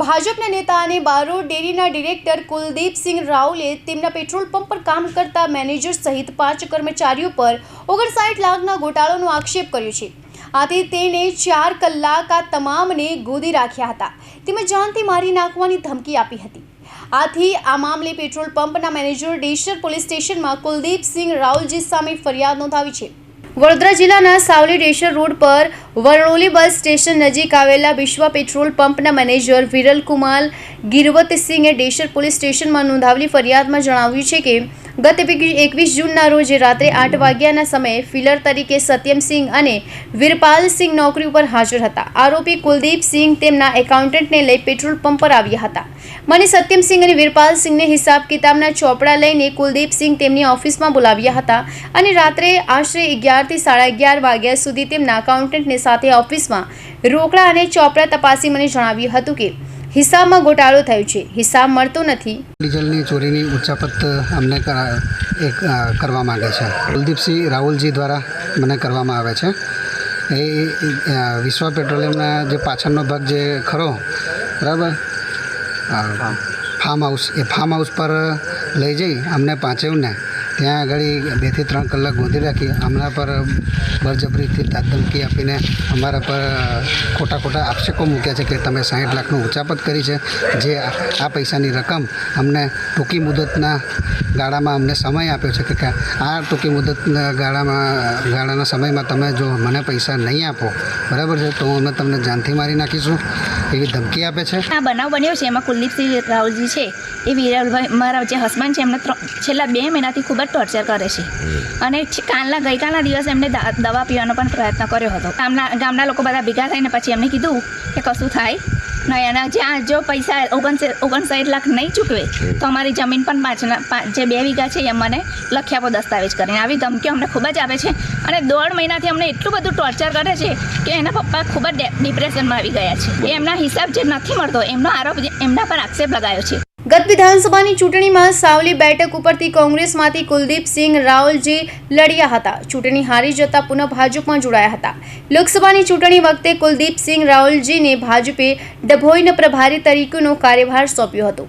ભાજપના નેતા અને બારોડ ડેરીના ડિરેક્ટર કુલદીપસિંહ રાવલે તેમના પેટ્રોલ પંપ પર કામ કરતા મેનેજર સહિત પાંચ કર્મચારીઓ પર ઓગણસાઠ લાખના ગોટાળાનો આક્ષેપ કર્યો છે. આથી તેણે ચાર કલાક આ તમામને ગોદી રાખ્યા હતા. તેમજ જાનથી મારી નાખવાની ધમકી આપી હતી. આથી આ મામલે પેટ્રોલ પંપના મેનેજર ડેશર પોલીસ સ્ટેશનમાં કુલદીપસિંહ રાવલજી સામે ફરિયાદ નોંધાવી છે. વડોદરા જિલ્લાના સાવલી ડેશર રોડ પર વરણોલી બસ સ્ટેશન નજીક આવેલા વિશ્વ પેટ્રોલ પંપના મેનેજર વિરલ કુમાર ગિરવતસિંહે ડેશર પોલીસ સ્ટેશનમાં નોંધાવેલી ફરિયાદમાં જણાવ્યું છે કે ગત એકવીસ જૂનના રોજ રાત્રે આઠ વાગ્યાના સમયે ફિલર તરીકે સત્યમસિંહ અને વીરપાલસિંહ નોકરી ઉપર હાજર હતા. આરોપી કુલદીપસિંહ તેમના એકાઉન્ટન્ટને લઈ પેટ્રોલ પંપ પર આવ્યા હતા. મને સત્યમસિંહ અને વીરપાલસિંહને હિસાબ કિતાબના ચોપડા લઈને કુલદીપસિંહ તેમની ઓફિસમાં બોલાવ્યા હતા અને રાત્રે આશરે અગિયારથી સાડા અગિયાર વાગ્યા સુધી તેમના એકાઉન્ટન્ટને સાથે ઓફિસમાં રોકડા અને ચોપડા તપાસી મને જણાવ્યું હતું કે હિસાબમાં ગોટાળો થયો છે. હિસાબ મળતો નથી. ડીઝલની ચોરીની ઉચ્ચાપત અમને એક કરવા માંગે છે. કુલદીપસિંહ રાહુલજી દ્વારા મને કરવામાં આવે છે. એ વિશ્વ પેટ્રોલિયમના જે પાછળનો ભાગ જે ખરો બરાબર? ફાર્મ હાઉસ એ ફાર્મ હાઉસ પર લઈ જઈ અમને પાંચેવને ત્યાં આગળ બેથી ત્રણ કલાક ગોંધી રાખી, હમણાં પર બળજબરીથી ધમકી આપીને અમારા પર ખોટા ખોટા આક્ષેપો મૂક્યા છે કે તમે સાઠ લાખનું ઉચાપત કરી છે, જે આ પૈસાની રકમ અમને ટૂંકી મુદતના ગાળામાં અમને સમય આપ્યો છે કે આ ટૂંકી મુદતના ગાળામાં, ગાળાના સમયમાં તમે જો મને પૈસા નહીં આપો, બરાબર છે? તો અમે તમને જાનથી મારી નાખીશું, એવી ધમકી આપે છે. આ બનાવ બન્યો છે એમાં કુલદીપસિંહ રાહુલજી છે. એ વિરલભાઈ, મારા જે હસબન્ડ છે એમને છેલ્લા બે મહિનાથી ખૂબ જ ટોર્ચર કરે છે. અને કાલના ગઈકાલના દિવસે એમને દવા પીવાનો પણ પ્રયત્ન કર્યો હતો. ગામના ગામના લોકો બધા ભેગા થઈને પછી એમને કીધું કે કશું થાય નહીં. અને જ્યાં જો પૈસા ઓગણસે ઓગણસાઠ લાખ નહીં ચૂકવે તો અમારી જમીન પણ પાંચના પાંચ જે બે વીઘા છે એ મને લખી આપો દસ્તાવેજ કરીને. આવી ધમકીઓ અમને ખૂબ જ આપે છે. અને દોઢ મહિનાથી અમને એટલું બધું ટોર્ચર કરે છે કે એના પપ્પા ખૂબ જ ડિપ્રેશનમાં આવી ગયા છે. એમના હિસાબ જે નથી મળતો એમનો આરોપ એમના પર આક્ષેપ લગાયો છે. ગત વિધાનસભાની ચૂંટણીમાં સાવલી બેઠક ઉપરથી કોંગ્રેસમાંથી કુલદીપસિંહ રાવલજી લડ્યા હતા. ચૂંટણી હારી જતા પુનઃ ભાજપમાં જોડાયા હતા. લોકસભાની ચૂંટણી વખતે કુલદીપસિંહ રાવલજીને ભાજપે ડભોઈના પ્રભારી તરીકેનો કાર્યભાર સોંપ્યો હતો.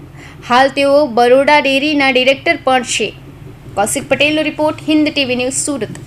હાલ તેઓ બરોડા ડેરીના ડિરેક્ટર પણ છે. કૌશિક પટેલનો report Hind TV news Surat.